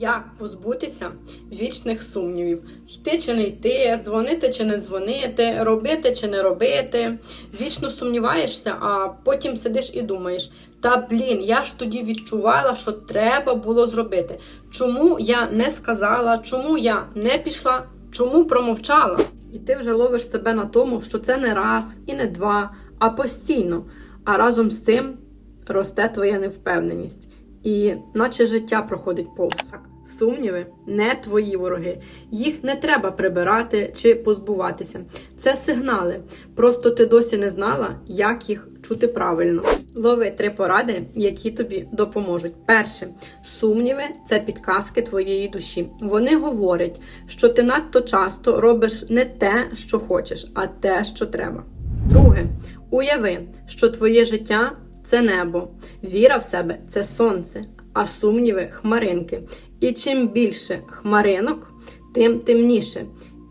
Як позбутися вічних сумнівів? Йти чи не йти, дзвонити чи не дзвонити, робити чи не робити. Вічно сумніваєшся, а потім сидиш і думаєш: та блін, я ж тоді відчувала, що треба було зробити. Чому я не сказала, чому я не пішла, чому промовчала? І ти вже ловиш себе на тому, що це не раз і не два, а постійно. А разом з тим росте твоя невпевненість. І наче життя проходить повз. Сумніви не твої вороги. Їх не треба прибирати чи позбуватися. Це сигнали. Просто ти досі не знала, як їх чути правильно. Лови три поради, які тобі допоможуть. Перше, сумніви це підказки твоєї душі. Вони говорять, що ти надто часто робиш не те, що хочеш, а те, що треба. Друге, уяви, що твоє життя це небо, віра в себе це сонце, а сумніви хмаринки. І чим більше хмаринок, тим темніше.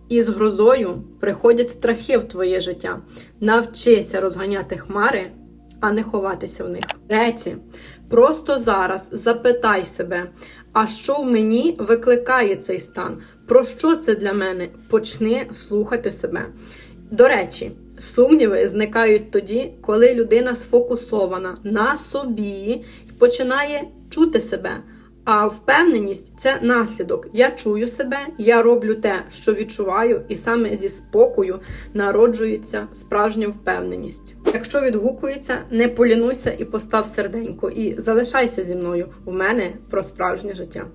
І з грозою приходять страхи в твоє життя. Навчися розганяти хмари, а не ховатися в них. Третє, просто зараз запитай себе, а що в мені викликає цей стан? Про що це для мене? Почни слухати себе. До речі, сумніви зникають тоді, коли людина сфокусована на собі і починає чути себе. А впевненість це наслідок. Я чую себе, я роблю те, що відчуваю, і саме зі спокою народжується справжня впевненість. Якщо відгукується, не полінуйся і постав серденько, і залишайся зі мною. У мене про справжнє життя.